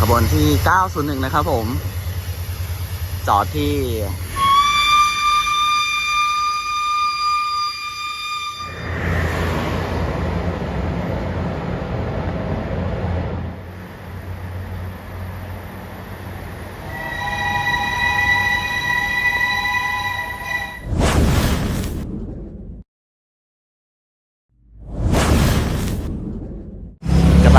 ขบวนที่ 901 นะครับผม จอดที่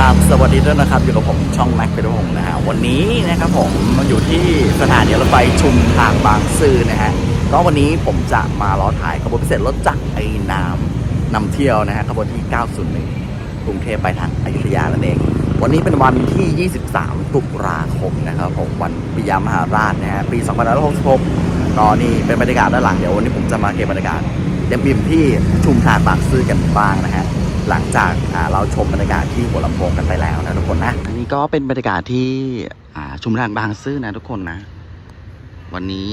กราบสวัสดีด้วยนะครับอยู่กับผมช่องแม็กไปด้วยผมนะฮะวันนี้นะครับผมมาอยู่ที่สถานีรถไฟชุมทางบางซื่อนะฮะก็วันนี้ผมจะมาล้อถ่ายขบวนพิเศษรถจักรไอ้น้ำนำเที่ยวนะฮะขบวนที่ 901 กรุงเทพไปทางอยุธยานั่นเอง วันนี้เป็นวันที่ 23 ตุลาคมนะครับผมวันปิยมหาราชนะฮะปี2566ก็นี่เป็นบรรยากาศด้านหลังเดี๋ยววันนี้ผมจะมาเก็บบรรยากาศเต็มบิ่มที่ชุมทางบางซื่อกันบ้างนะฮะ หลังจากเราชมบรรยากาศที่หัวลำโพงกันไปแล้วนะทุกคนนะอันนี้ก็เป็นบรรยากาศที่ชุมทางบางซื่อนะทุกคนนะ วันนี้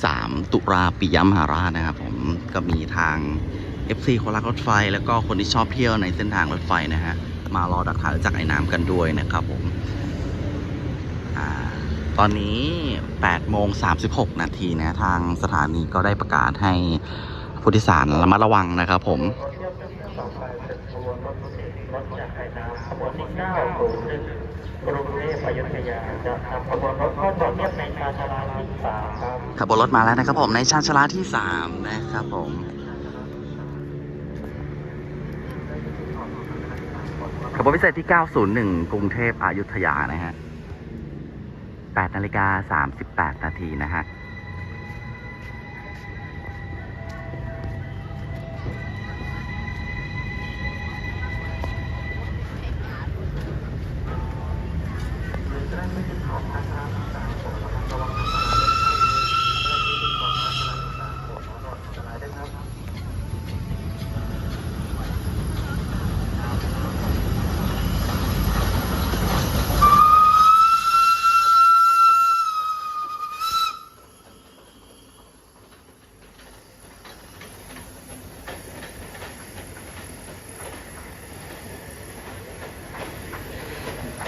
23 ตุลาปิยมหาราชนะครับผมก็มีทาง FC คนรักรถไฟ แล้วก็คนที่ชอบเที่ยวในเส้นทางรถไฟนะฮะมารอดักถ่ายจากไอ้น้ำกันด้วยนะครับผมอตอนนี้8โมง36 นาทีนะ ทางสถานีก็ได้ประกาศให้ผู้โดยสารระมัดระวังนะครับผม ต่อไปเป็นขบวนรถรถ จากไทยน้ำขบวนที่9กรุงเทพกรุงเทพอยุธยาจะนำขบวนรถเข้าจอดเทียบในชาชาลาที่3ครับขบวนรถมาแล้วนะครับผมในชานชาลาที่ 3 นะครับผมขบวนพิเศษที่ 901 กรุงเทพอยุธยานะฮะ8นาฬิกา38 นาทีนะฮะ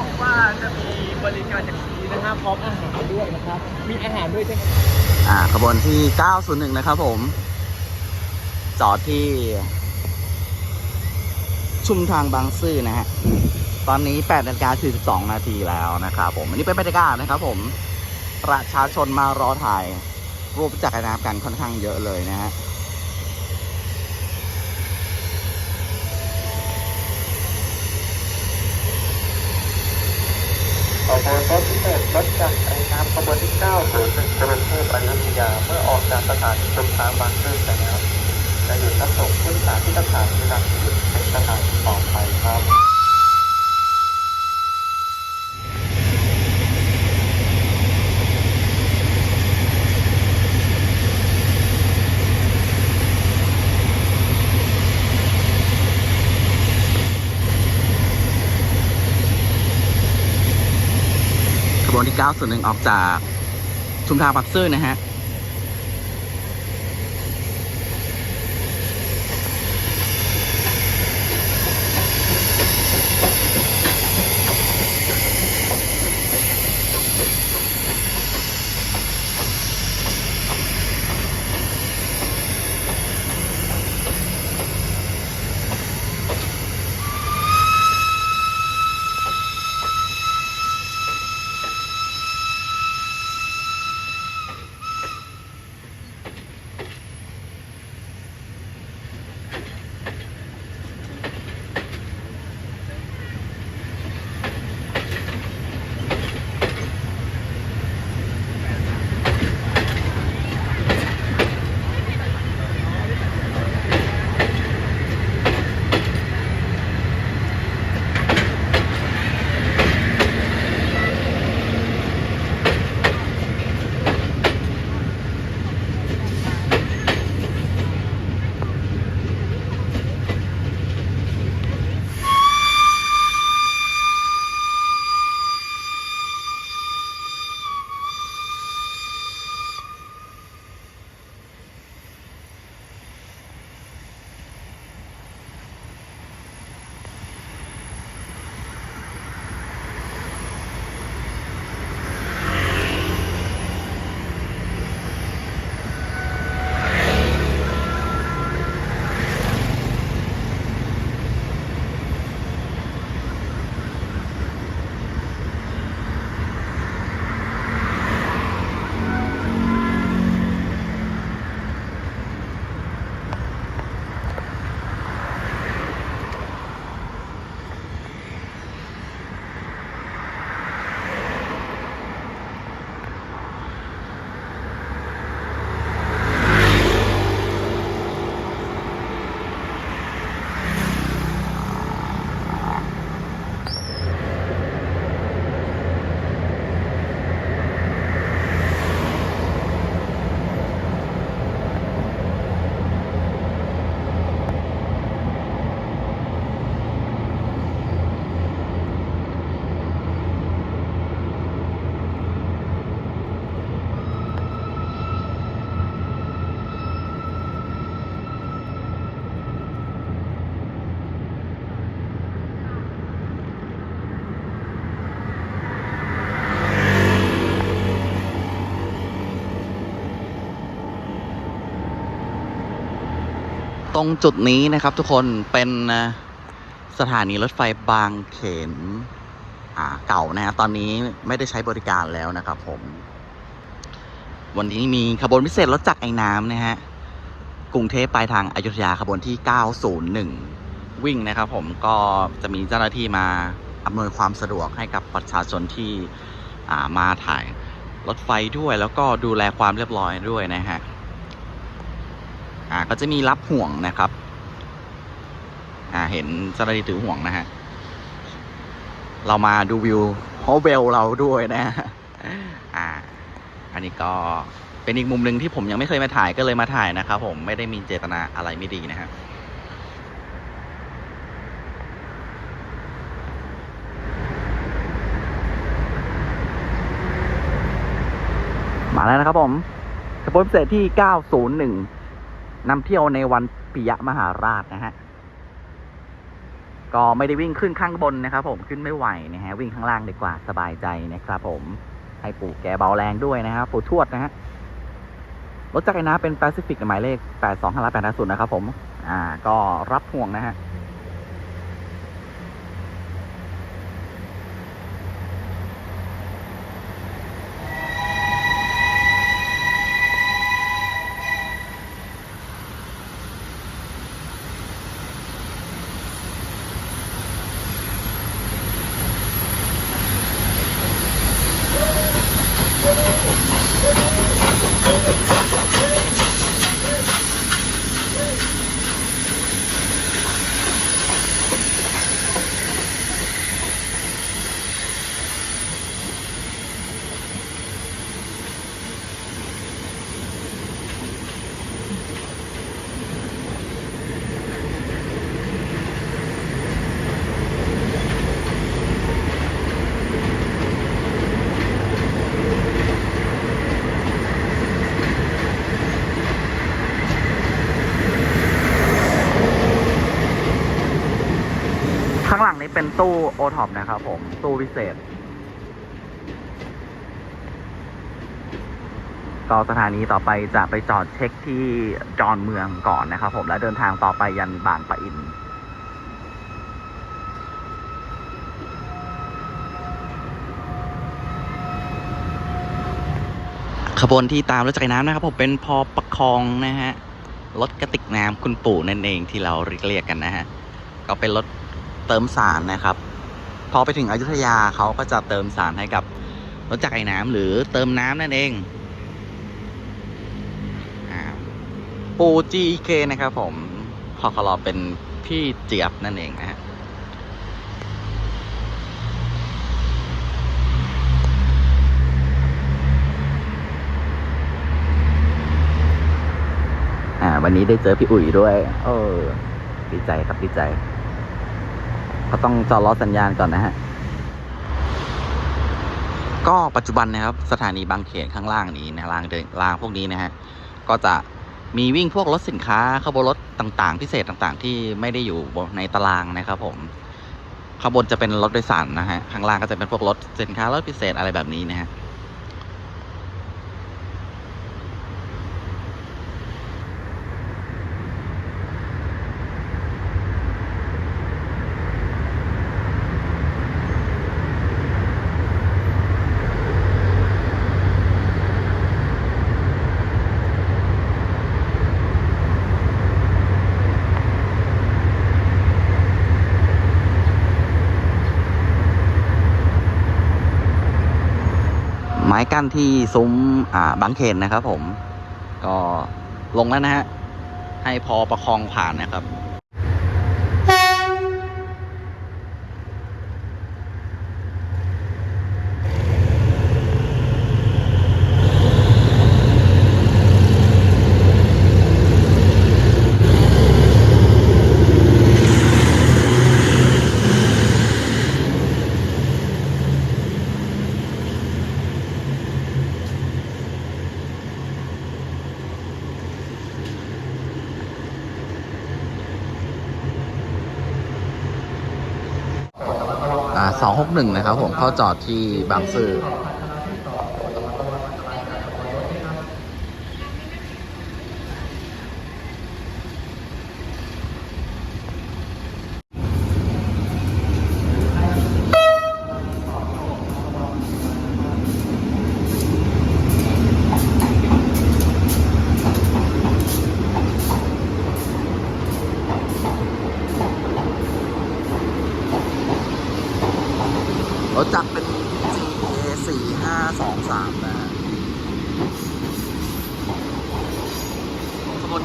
บอกว่าจะมีบริการจากทีนะครับพร้อมอาหารด้วยนะครับ มีอาหารด้วยใช่ไหมอ่าขบวนที่ 901 นะครับผม จอดที่ ชุมทางบางซื่อนะฮะตอนนี้8นาฬิกา42 นาทีแล้วนะครับผม อันนี้เป็นบรรยากาศนะครับผม ประชาชนมารอถ่าย รูปจักรยานกันค่อนข้างเยอะเลยนะฮะ ขบวนรถพิเศษรถจักรไทยน้ำขบวนที่9กรุงเทพกรุงเทพอยุธยา เมื่อออกจากสถานีชุมทางบางซื่อไปแล้วจะหยุดรับส่งผู้โดยสารที่สถานีดังที่เป็นสถานีต่อไปครับ ขบวนที่ 901 ออกจากชุมทางบักซื่อนะฮะ ตรงจุดนี้นะครับทุกคนเป็นสถานีรถไฟบางเขนอ่าเก่านะฮะตอนนี้ไม่ได้ใช้บริการแล้วนะครับผม วันนี้มีขบวนพิเศษรถจักรไอ้น้ำนะฮะกรุงเทพปลายทางอายุทยาขบวนที่ 901 วิ่งนะครับผมก็จะมีเจ้าหน้าที่มาอำนวยความสะดวกให้กับประชาชนที่อ่ามาถ่ายรถไฟด้วยแล้วก็ดูแลความเรียบร้อยด้วยนะฮะ อ่าก็จะมีรับห่วงนะครับ อ่าเห็นเจ้าหน้าที่ถือห่วงนะฮะ เรามาดูวิวฮอเวลเราด้วยนะอ่า อันนี้ก็เป็นอีกมุมหนึ่งที่ผมยังไม่เคยมาถ่ายก็เลยมาถ่ายนะครับผมไม่ได้มีเจตนาอะไรไม่ดีนะฮะมาแล้วนะครับผมขบวนพิเศษที่ 901 นำเที่ยวในวันปิยมหาราชนะฮะ ก็ไม่ได้วิ่งขึ้นข้างบนนะครับ ผมขึ้นไม่ไหวนะฮะวิ่งข้างล่างดีกว่าสบายใจนะครับ ผมให้ปู่แกเบาแรงด้วยนะครับปู่ทวดนะฮะรถจักรยานเป็นแปซิฟิกหมายเลข 82580นะครับผม อ่า ก็รับห่วงนะฮะ ข้างนี้เป็นตู้โอท็อปนะครับผม ตู้พิเศษก็สถานีต่อไปจะไปจอดเช็คที่จอนเมืองก่อนนะครับผม แล้วเดินทางต่อไปยันบางปะอินขบวนที่ตามรถจักรยานน้ำนะครับผมเป็นพอประคองนะฮะรถกระติกน้ำคุณปู่นั่นเองที่เราเรียกกันนะฮะ ก็เป็นรถ เติมสารนะครับ พอไปถึงอยุธยาเขาก็จะเติมสารให้กับรถจักรไอ้น้ำหรือเติมน้ำนั่นเองปูจีเคนะครับผมพอคลอเป็นพี่เจี๊ยบนั่นเองนะฮะอ่าวันนี้ได้เจอพี่อุ๋ยด้วย เออ ดีใจครับ ดีใจ เขาต้องจอดรอสัญญาณก่อนนะฮะ ก็ปัจจุบันนะครับ สถานีบางเขนข้างล่างนี้นะรางเดินรางพวกนี้นะฮะ ก็จะมีวิ่งพวกรถสินค้าขบวนรถต่างๆ พิเศษต่างๆ ที่ไม่ได้อยู่ในตารางนะครับผมขบวนจะเป็นรถโดยสารนะฮะ ข้างล่างก็จะเป็นพวกรถสินค้ารถพิเศษอะไรแบบนี้นะฮะ ม้กั้นที่ซุ้มอ่าบางเขนนะครับผม ก็ลงแล้วนะฮะ ให้พอประคองผ่านนะครับ อ่าสอง หนึ่งนะครับผมเข้าจอดที่บางซื่อ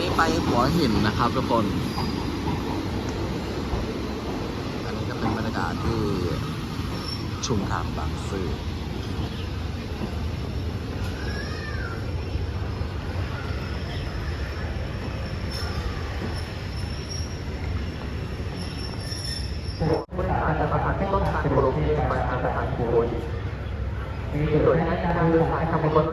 นี้ไปหัวหินนะครับทุกคน อันนี้ก็เป็นบรรยากาศที่ชุมทางบางซื่อ บริการจะประสานให้ต้นทางโปรตีนมาทางสถานโวยมีส่วนในการเดินสายทำบน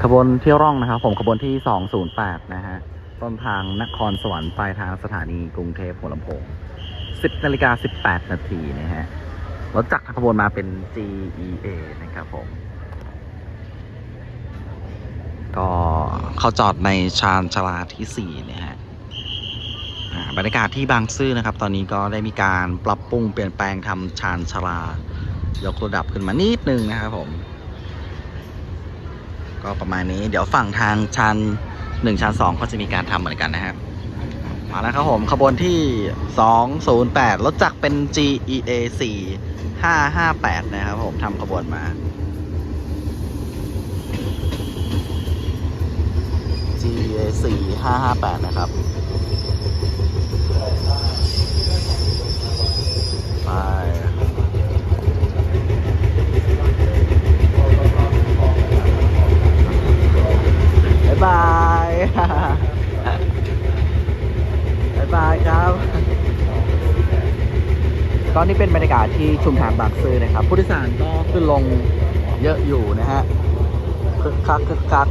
ขบ วนเที่ยวร่องนะครับ ผมขบวนที่ 208 นะฮะ ต้นทางนครสวรรค์ปลายทางสถานีกรุงเทพหัวลำโพง 10นาฬิกา18 นาทีนะฮะ รถจักรขบวนมาเป็น GEA นะครับผม ก็เข้าจอดในชานชาลาที่ 4 นะฮะอ่าบรรยากาศที่บางซื่อนะครับ ตอนนี้ก็ได้มีการปรับปรุงเปลี่ยนแปลงทำชานชาลายกระดับขึ้นมานิดนึงนะครับผม ก็ประมาณนี้ เดี๋ยวฝั่งทางชันหนึ่งชันสองก็จะมีการทำเหมือนกันนะครับมาแล้วครับผมขบวนที่ 208 รถจักรเป็น GEA 4558 นะครับผมทำขบวนมา GEA 4558 นะครับ ไปายบายบายบายครับ ตอนนี้เป็นบรรยากาศที่ชุมทางบางซื่อนะครับ ผู้โดยสารก็ขึ้นลงเยอะอยู่นะฮะคึกคักคึกคัก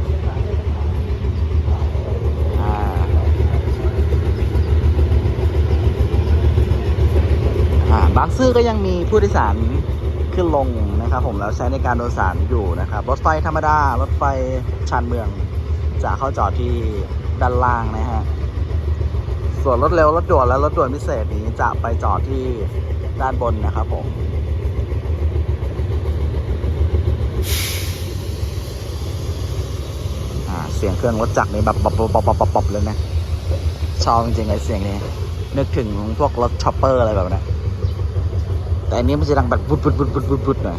บางซื่อก็ยังมีผู้โดยสารขึ้นลงนะครับผมแล้วใช้ในการโดยสารอยู่นะครับ รถไฟธรรมดา รถไฟชานเมือง จะเข้าจอดที่ด้านล่างนะฮะ ส่วนรถเร็วรถด่วนและรถด่วนพิเศษนี้จะไปจอดที่ด้านบนนะครับผมเสียงเครื่องรถจักรนี่แบบปอบปอบปอบปอบเลยนะชอบจริงๆไอ้เสียงนี้นึกถึงพวกรถชอปเปอร์อะไรแบบนั้นแต่อันนี้มันจะดังแบบบุดบุดบุดบุดบุดหน่อย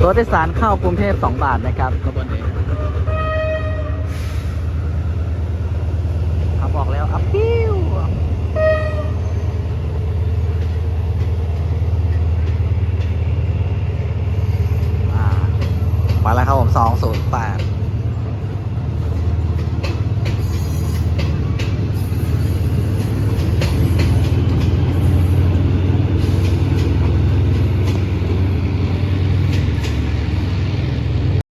ถโดยสารเข้ากรุงเทพ 2 บาทนะครับขบวนนี้เขาบอกแล้วอัพพิวอ่ามาแล้วครับผม208